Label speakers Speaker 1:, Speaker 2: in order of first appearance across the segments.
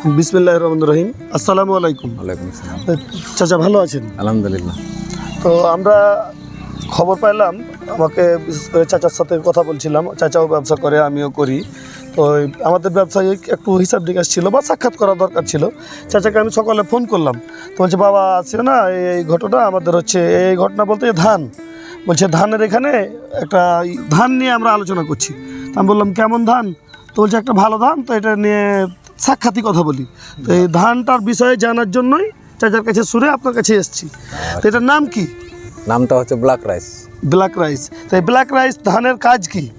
Speaker 1: বিসমিল্লাহ রহমান রহিম। আসসালামু আলাইকুম।
Speaker 2: ওয়ালাইকুম আসসালাম।
Speaker 1: চাচা ভালো আছেন?
Speaker 2: আলহামদুলিল্লাহ।
Speaker 1: তো আমরা খবর পাইলাম আমাকে বিশেষ করে চাচার সাথে কথা বলছিলাম। চাচাও ব্যবসা করে আমিও করি। তো আমাদের ব্যবসায় একটু হিসাব নিকাশ ছিল বা সাক্ষাৎ করা দরকার ছিল। চাচাকে আমি সকালে ফোন করলাম। তো বলছে বাবা আছে না এই এই ঘটনা? আমাদের হচ্ছে এই ঘটনা বলতে ধান। বলছে ধানের এখানে একটা ধান নিয়ে আমরা আলোচনা করছি। তা আমি বললাম কেমন ধান? তো বলছে একটা ভালো ধান তো এটা নিয়ে সাক্ষাৎই কথা বলি। তো এই ধানটার বিষয়ে জানার জন্যই চাচার কাছে সুরে আপনার কাছে এসেছি। তো এটার নাম কি?
Speaker 2: নামটা হচ্ছে ব্ল্যাক রাইস।
Speaker 1: Black rice. তো এই ব্ল্যাক রাইস ধানের কাজ কি?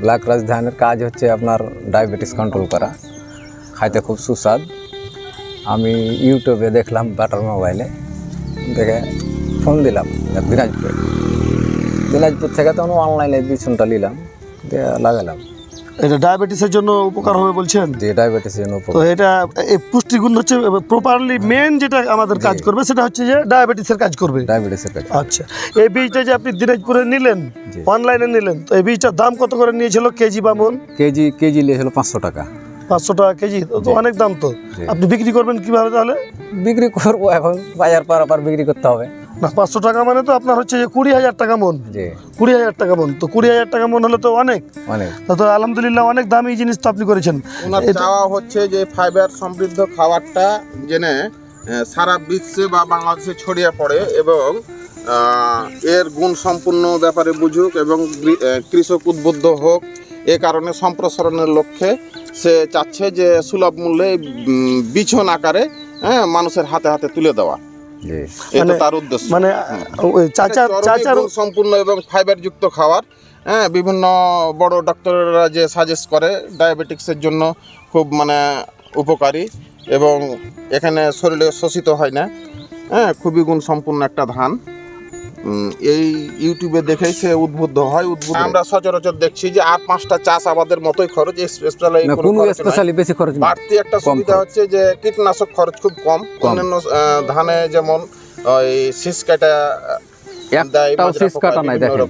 Speaker 2: ব্ল্যাক রাইস ধানের কাজ হচ্ছে আপনার ডায়াবেটিস কন্ট্রোল করা। খাইতে খুব সুস্বাদ। আমি ইউটিউবে দেখলাম বাটার মোবাইলে। দেখে ফোন দিলাম দিনাজপুর। দিনাজপুর থেকে তখন অনলাইনে বিছুনটা নিলাম। দিয়ে লাগালাম।
Speaker 1: এটা ডায়াবেটিসের জন্য উপকার হবে বলছেন?
Speaker 2: যে ডায়াবেটিসের জন্য
Speaker 1: তো এটা এই পুষ্টিগুণ হচ্ছে প্রপারলি মেন যেটা আমাদের কাজ করবে সেটা হচ্ছে যে ডায়াবেটিসের কাজ করবে।
Speaker 2: ডায়াবেটিসের কাজ
Speaker 1: আচ্ছা এই বীজটা যে আপনি দিনাজপুরে নিলেন অনলাইনে নিলেন তো এই বীজটার দাম কত করে নিয়েছিল কেজি বা মন?
Speaker 2: কেজি কেজি নিয়েছিল পাঁচশো টাকা।
Speaker 1: পাঁচশো টাকা কেজি তো তো অনেক দাম তো। আপনি বিক্রি করবেন কীভাবে তাহলে?
Speaker 2: বিক্রি করব এখন বাজার পারাপার বিক্রি করতে হবে।
Speaker 1: না পাঁচশো টাকা মানে তো আপনার হচ্ছে যে কুড়ি হাজার টাকা মন।
Speaker 2: যে
Speaker 1: কুড়ি হাজার টাকা মন। তো কুড়ি হাজার টাকা মন হলে তো অনেক।
Speaker 2: অনেক।
Speaker 1: তো আলহামদুলিল্লাহ অনেক দামি জিনিস তো আপনি করেছেন।
Speaker 3: চাওয়া হচ্ছে যে ফাইবার সমৃদ্ধ খাবারটা জেনে সারা বিশ্বে বা বাংলাদেশে ছড়িয়ে পড়ে এবং এর গুণ সম্পূর্ণ ব্যাপারে বুঝুক এবং কৃষক উদ্বুদ্ধ হোক এ কারণে সম্প্রসারণের লক্ষ্যে সে চাচ্ছে যে সুলভ মূল্যে বিছন আকারে হ্যাঁ মানুষের হাতে হাতে তুলে দেওয়া। এটা
Speaker 1: মানে-
Speaker 3: তার উদ্দেশ্য।
Speaker 1: মানে চাচা চাচার
Speaker 3: সম্পূর্ণ এবং ফাইবার যুক্ত খাবার হ্যাঁ বিভিন্ন বড় ডক্টররা যে সাজেস্ট করে ডায়াবেটিক্সের জন্য খুব মানে উপকারী এবং এখানে শরীরে শোষিত হয় না হ্যাঁ খুবই গুণ সম্পূর্ণ একটা ধান। এই ইউটিউবে দেখেই সে উদ্বুদ্ধ হয় উদ্বুদ্ধ আমরা সচরাচর দেখছি যে আর পাঁচটা চাষ আমাদের মতোই খরচ স্পেশালি
Speaker 2: না কোনো স্পেশালি বেশি খরচ
Speaker 3: বাড়তি একটা সুবিধা হচ্ছে যে কীটনাশক খরচ খুব কম। অন্যান্য ধানে যেমন ওই শীষ কাটা
Speaker 2: একটাও শীষ কাটা নাই দেখেন।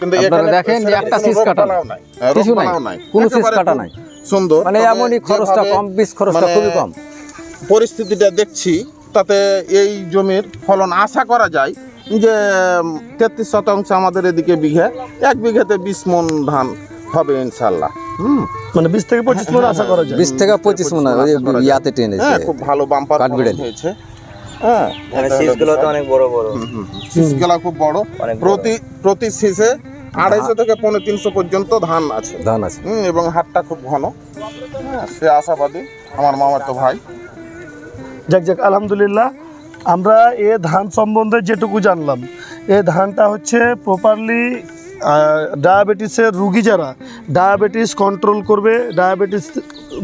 Speaker 3: কিন্তু
Speaker 2: আপনারা
Speaker 3: এখানে
Speaker 2: দেখেন যে একটা শীষ কাটা
Speaker 3: নাই।
Speaker 2: কিছু নাই। কোনো শীষ কাটা নাই।
Speaker 3: সুন্দর।
Speaker 2: মানে এমনই খরচটা কম বীজ খরচটা
Speaker 3: মানে
Speaker 2: খুবই কম।
Speaker 3: পরিস্থিতিটা দেখছি তাতে এই জমির ফলন আশা করা যায় যে তেত্রিশ শতাংশ আমাদের এদিকে বিঘে এক বিঘাতে বিশ মন ধান হবে ইনশাল্লাহ হুম।
Speaker 1: মানে বিশ থেকে পঁচিশ মন আশা করা যায়।
Speaker 2: বিশ থেকে পঁচিশ মনে। ইয়াতে টেনেছে
Speaker 3: হ্যাঁ খুব ভালো বাম্পার ফলন হয়েছে। হ্যাঁ
Speaker 4: মানে শীষগুলো তো অনেক বড় বড়।
Speaker 3: শীষগুলা খুব বড়। প্রতি প্রতি শীষে আড়াইশো থেকে পনেরো তিনশো পর্যন্ত ধান আছে।
Speaker 2: ধান আছে।
Speaker 3: হুম, এবং হাটটা খুব ঘন। হ্যাঁ, সে আশাবাদী। আমার মামার তো ভাই।
Speaker 1: যাক যাক আলহামদুলিল্লাহ। আমরা এ ধান সম্বন্ধে যেটুকু জানলাম এ ধানটা হচ্ছে প্রপারলি ডায়াবেটিসের রুগী যারা ডায়াবেটিস কন্ট্রোল করবে ডায়াবেটিস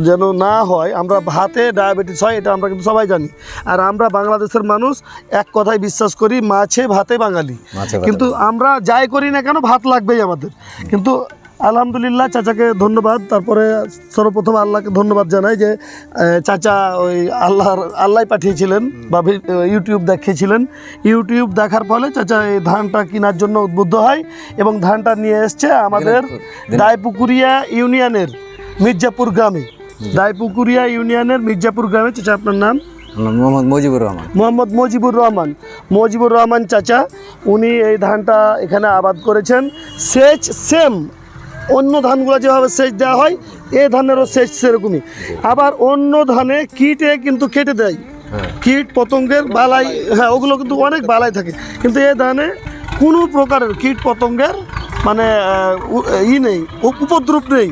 Speaker 1: যেন না হয় আমরা ভাতে ডায়াবেটিস হয় এটা আমরা কিন্তু সবাই জানি। আর আমরা বাংলাদেশের মানুষ এক কথায় বিশ্বাস করি মাছে ভাতে বাঙালি। কিন্তু আমরা যাই করি না কেন ভাত লাগবেই আমাদের। কিন্তু আলহামদুলিল্লাহ চাচাকে ধন্যবাদ। তারপরে সর্বপ্রথম আল্লাহকে ধন্যবাদ জানাই যে চাচা ওই আল্লাহর আল্লাহ পাঠিয়েছিলেন বা ইউটিউব দেখিয়েছিলেন। ইউটিউব দেখার ফলে চাচা এই ধানটা কেনার জন্য উদ্বুদ্ধ হয় এবং ধানটা নিয়ে এসছে আমাদের। দায়পুকুরিয়া ইউনিয়নের মির্জাপুর গ্রামে। দায়পুকুরিয়া ইউনিয়নের মির্জাপুর গ্রামে চাচা আপনার নাম
Speaker 2: মোহাম্মদ মুজিবুর রহমান।
Speaker 1: মোহাম্মদ মজিবুর রহমান। মজিবুর রহমান চাচা উনি এই ধানটা এখানে আবাদ করেছেন। সেচ সেম অন্য ধানগুলো যেভাবে সেচ দেওয়া হয় এ ধানেরও সেচ সেরকমই। আবার অন্য ধানে কীটে কিন্তু কেটে দেয়।
Speaker 2: হ্যাঁ।
Speaker 1: কীট পতঙ্গের বালাই হ্যাঁ ওগুলো কিন্তু অনেক বালাই থাকে। কিন্তু এ ধানে কোনো প্রকারের কীট পতঙ্গের মানে ই নেই উপ- উপদ্রব নেই।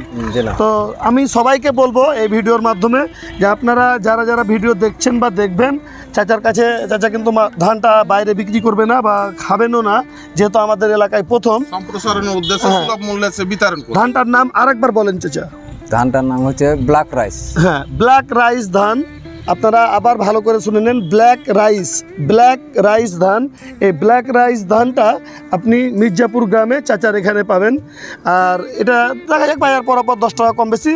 Speaker 1: তো আমি সবাইকে বলব এই ভিডিওর মাধ্যমে যে আপনারা যারা যারা ভিডিও দেখছেন বা দেখবেন চাচার কাছে চাচা কিন্তু মা- ধানটা বাইরে বিক্রি করবে না বা খাবেনও না যেহেতু আমাদের এলাকায় প্রথম।
Speaker 3: সম্প্রসারণের উদ্দেশ্যে
Speaker 1: হ্যাঁ।
Speaker 3: সুলভ মূল্যে বিতরণ
Speaker 1: ধানটার নাম আরেকবার বলেন চাচা।
Speaker 2: ধানটার নাম হচ্ছে ব্ল্যাক রাইস।
Speaker 1: হ্যাঁ ব্ল্যাক রাইস ধান। আপনারা আবার ভালো করে শুনে নেন ব্ল্যাক রাইস ব্ল্যাক রাইস ধান। এই ব্ল্যাক রাইস ধানটা আপনি মির্জাপুর গ্রামে চাচার এখানে পাবেন। আর এটা দেখা যাক বাজার পরাপর দশ টাকা কম বেশি।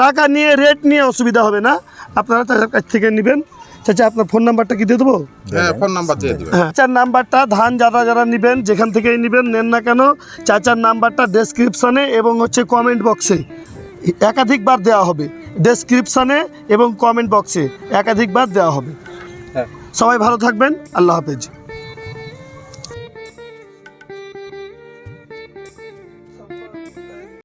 Speaker 1: টাকা নিয়ে রেট নিয়ে অসুবিধা হবে না। আপনারা চাচার কাছ থেকে নেবেন। চাচা আপনার ফোন নাম্বারটা কি দিয়ে দেবো?
Speaker 3: হ্যাঁ ফোন নাম্বার দিয়ে দিবেন।
Speaker 1: হ্যাঁ চাচার নাম্বারটা ধান যারা যারা নেবেন যেখান থেকেই নেবেন নেন না কেন চাচার নাম্বারটা ডেসক্রিপশনে এবং হচ্ছে কমেন্ট বক্সে একাধিকবার দেওয়া হবে। ডেসক্রিপশানে এবং কমেন্ট বক্সে একাধিকবার দেওয়া হবে।
Speaker 2: হ্যাঁ।
Speaker 1: সবাই ভালো থাকবেন। আল্লাহ হাফেজ।